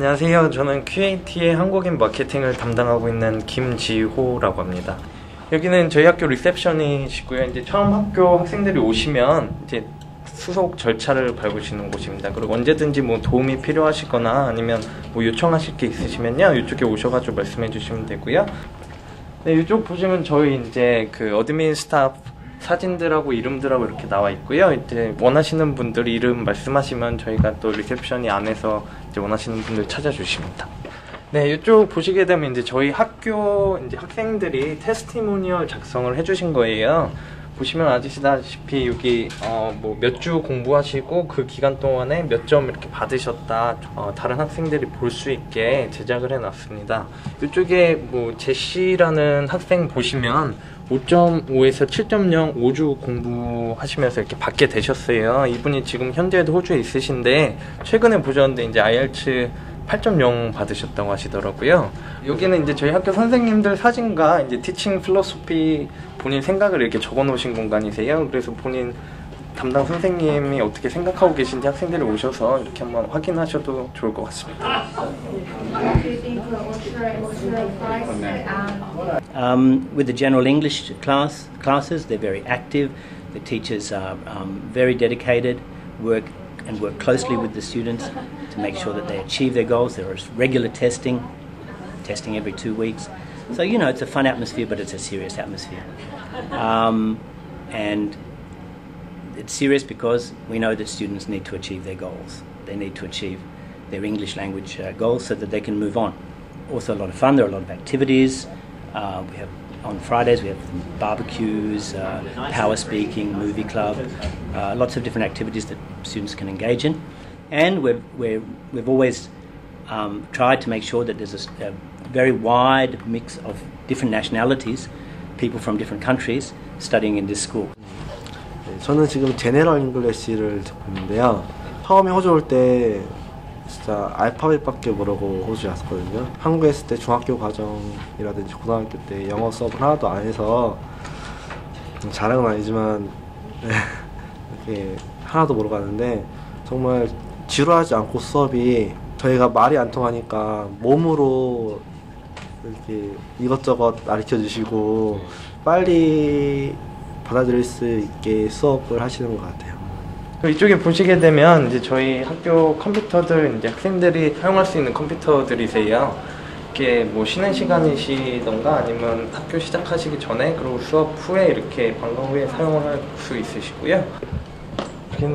안녕하세요. 저는 QAT의 한국인 마케팅을 담당하고 있는 김지호라고 합니다. 여기는 저희 학교 리셉션이시고요. 이제 처음 학교 학생들이 오시면 이제 수속 절차를 밟으시는 곳입니다. 그리고 언제든지 뭐 도움이 필요하시거나 아니면 뭐 요청하실 게 있으시면요. 이쪽에 오셔가지고 말씀해 주시면 되고요. 네, 이쪽 보시면 저희 이제 그 어드민 스타프 사진들하고 이름들하고 이렇게 나와 있고요. 이제 원하시는 분들 이름 말씀하시면 저희가 또 리셉션이 안에서 이제 원하시는 분들 찾아주십니다. 네, 이쪽 보시게 되면 이제 저희 학교 이제 학생들이 테스티모니얼 작성을 해주신 거예요. 보시면 아시다시피 여기 어, 뭐 몇 주 공부하시고 그 기간 동안에 몇 점 이렇게 받으셨다 어, 다른 학생들이 볼 수 있게 제작을 해놨습니다. 이쪽에 뭐 제시라는 학생 보시면 5.5에서 7.0 5주 공부하시면서 이렇게 받게 되셨어요. 이분이 지금 현재도 호주에 있으신데 최근에 보셨는데 이제 IELTS 8.0 받으셨다고 하시더라고요. 여기는 이제 저희 학교 선생님들 사진과 이제 티칭 필로소피 본인 생각을 이렇게 적어 놓으신 공간이세요. 그래서 본인 담당 선생님이 어떻게 생각하고 계신지 학생들이 오셔서 이렇게 한번 확인하셔도 좋을 것 같습니다. Um, with the general English class classes, they're very active. The teachers are um, very dedicated, work and work closely with the students to make sure that they achieve their goals. There is regular testing, testing every two weeks. So you know it's a fun atmosphere, but it's a serious atmosphere. Um, and it's serious because we know that students need to achieve their goals. They need to achieve their English language uh, goals so that they can move on. Also, a lot of fun. There are a lot of activities. Uh, we have on Fridays we have barbecues, uh, power speaking, movie club, uh, lots of different activities that students can engage in. And we've, we're, we've always um, tried to make sure that there's a, a very wide mix of different nationalities, people from different countries studying in this school. 네, 저는 지금 제네럴 잉글리시를 듣고 있는데요. 처음에 호주 올 때 진짜 알파벳밖에 모르고 호주에 왔었거든요. 한국에 있을 때 중학교 과정이라든지 고등학교 때 영어 수업을 하나도 안 해서 자랑은 아니지만 네, 이렇게 하나도 모르고 갔는데 정말 지루하지 않고 수업이 저희가 말이 안 통하니까 몸으로 이렇게 이것저것 가르쳐 주시고 빨리 받아들일 수 있게 수업을 하시는 것 같아요. 이쪽에 보시게 되면 이제 저희 학교 컴퓨터들 이제 학생들이 사용할 수 있는 컴퓨터들이세요. 이렇게 뭐 쉬는 시간이시던가 아니면 학교 시작하시기 전에 그리고 수업 후에 이렇게 방과 후에 사용할 수 있으시고요.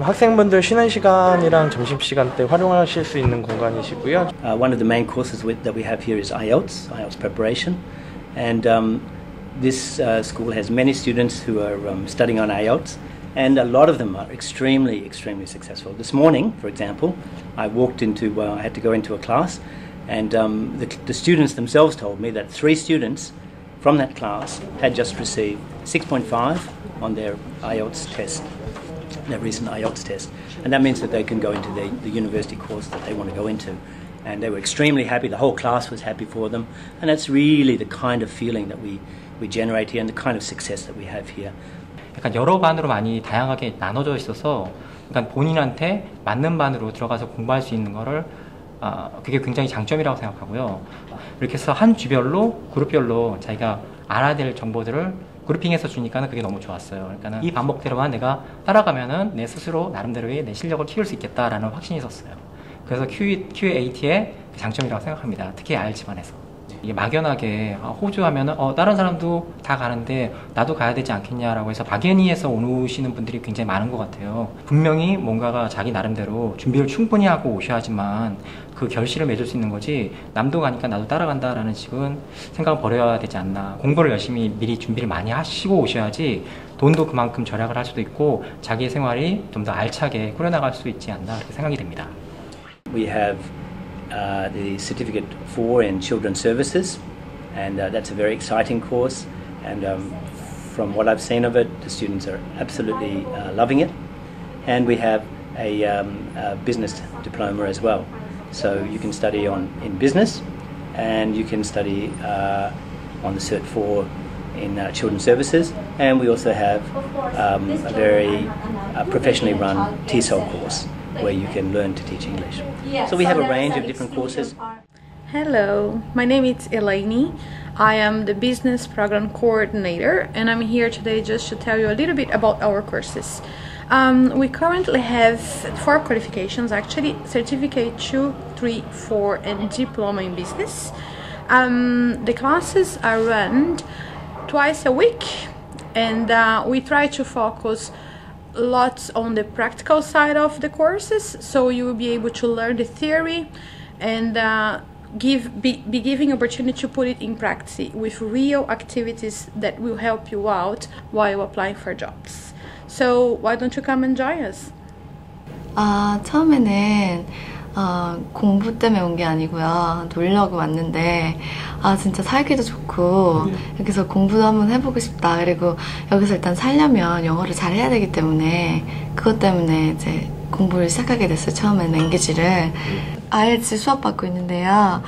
학생분들 쉬는 시간이랑 점심 시간 때 활용하실 수 있는 공간이시고요. Uh, one of the main courses that we have here is IELTS, IELTS preparation, and um, this uh, school has many students who are um, studying on IELTS, and a lot of them are extremely, extremely successful. This morning, for example, I walked into, uh, I had to go into a class, and um, the, the students themselves told me that three students from that class had just received 6.5 on their IELTS test, their recent IELTS test, and that means that they can go into the, the university course that they want to go into. And they were extremely happy. The whole class was happy for them, and that's really the kind of feeling that we, we generate here and the kind of success that we have here. 약간 여러 반으로 많이 다양하게 나눠져 있어서 그러니까 본인한테 맞는 반으로 들어가서 공부할 수 있는 거를 아, 그게 굉장히 장점이라고 생각하고요. 이렇게 해서 한 주별로 그룹별로 자기가 알아야 될 정보들을 그룹핑해서 주니까는 그게 너무 좋았어요. 그러니까는 이 반복대로만 내가 따라가면은 내 스스로 나름대로의 내 실력을 키울 수 있겠다라는 확신이 있었어요. 그래서 QAT의 장점이라고 생각합니다. 특히 해서. 이게 막연하게 아, 호주 하면은 어, 다른 사람도 다 가는데 나도 가야 되지 않겠냐라고 해서 막연히해서 오시는 분들이 굉장히 많은 것 같아요. 분명히 뭔가가 자기 나름대로 준비를 충분히 하고 오셔야지만 그 결실을 맺을 수 있는 거지 남도 가니까 나도 따라간다라는 식은 생각을 버려야 되지 않나. 공부를 열심히 미리 준비를 많이 하시고 오셔야지 돈도 그만큼 절약을 할 수도 있고 자기의 생활이 좀 더 알차게 꾸려나갈 수 있지 않나 생각이 됩니다. Uh, the Certificate 4 in Children's Services, and uh, that's a very exciting course. And um, from what I've seen of it, the students are absolutely uh, loving it. And we have a, um, a business diploma as well. So you can study on in business, and you can study uh, on the Cert 4 in uh, children's services, and we also have um, a very uh, professionally run TESOL course, where you can learn to teach English. So we have a range of different courses. Hello, my name is Elaine. I am the business program coordinator, and I'm here today just to tell you a little bit about our courses. Um, we currently have four qualifications actually certificate 2, 3, 4, and diploma in business. Um, the classes are run twice a week, and uh, we try to focus lots on the practical side of the courses so you will be able to learn the theory and uh, give be, be giving opportunity to put it in practice with real activities that will help you out while applying for jobs so why don't you come and join us 아, 처음에는 어, 공부 때문에 온 게 아니고요. 놀려고 왔는데, 아, 진짜 살기도 좋고, 여기서 공부도 한번 해보고 싶다. 그리고 여기서 일단 살려면 영어를 잘 해야 되기 때문에, 그것 때문에 이제 공부를 시작하게 됐어요. 처음에는 랭귀지를. IELTS 수업 받고 있는데요.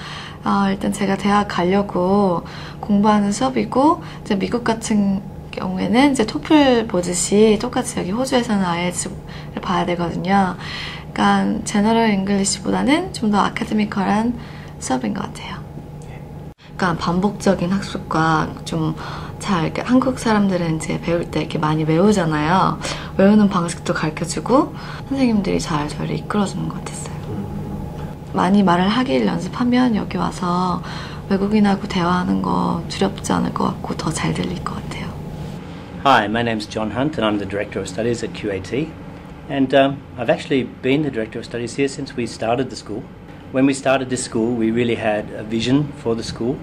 아, 일단 제가 대학 가려고 공부하는 수업이고, 이제 미국 같은 경우에는 이제 토플 보듯이 똑같이 여기 호주에서는 IELTS를 봐야 되거든요. 약간 제너럴 잉글리시보다는 좀 더 아카데미컬한 수업인 것 같아요. 그러니까 반복적인 학습과 좀 잘 한국 사람들은 이제 배울 때 이렇게 많이 외우잖아요. 외우는 방식도 가르쳐주고 선생님들이 잘 저를 이끌어주는 것 같았어요. 많이 말을 하길 연습하면 여기 와서 외국인하고 대화하는 거 두렵지 않을 것 같고 더 잘 들릴 것 같아요. Hi, my name's John Hunt, and I'm the Director of Studies at QAT. And um, I've actually been the Director of Studies here since we started the school. When we started this school, we really had a vision for the school,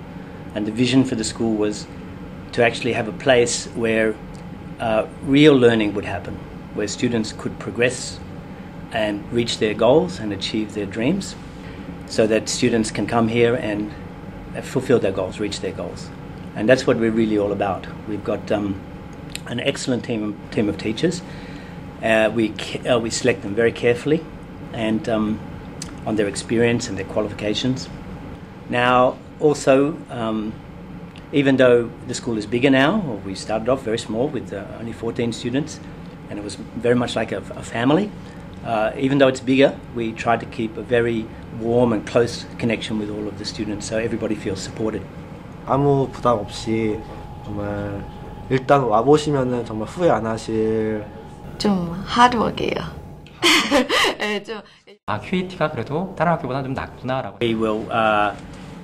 and the vision for the school was to actually have a place where uh, real learning would happen, where students could progress and reach their goals and achieve their dreams, so that students can come here and uh, fulfill their goals, reach their goals. And that's what we're really all about. We've got um, an excellent team, team of teachers. Uh, we, ca- uh, we select them very carefully and um, on their experience and their qualifications. Now, also, um, even though the school is bigger now, or we started off very small with uh, only 14 students, and it was very much like a, a family, uh, even though it's bigger, we tried to keep a very warm and close connection with all of the students so everybody feels supported. 아무 부담 없이 정말 일단 와 보시면은 정말 후회 안 하실 좀 하드워크예요. 네, 좀 아 QAT가 그래도 다른 학교보다 좀 낫구나라고. We will uh,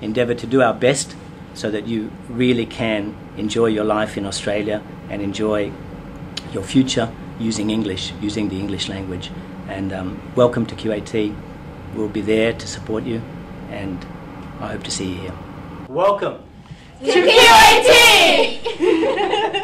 endeavour to do our best so that you really can enjoy your life in Australia and enjoy your future using English, using the English language. And um, welcome to QAT. We'll be there to support you, and I hope to see you here. Welcome. QAT!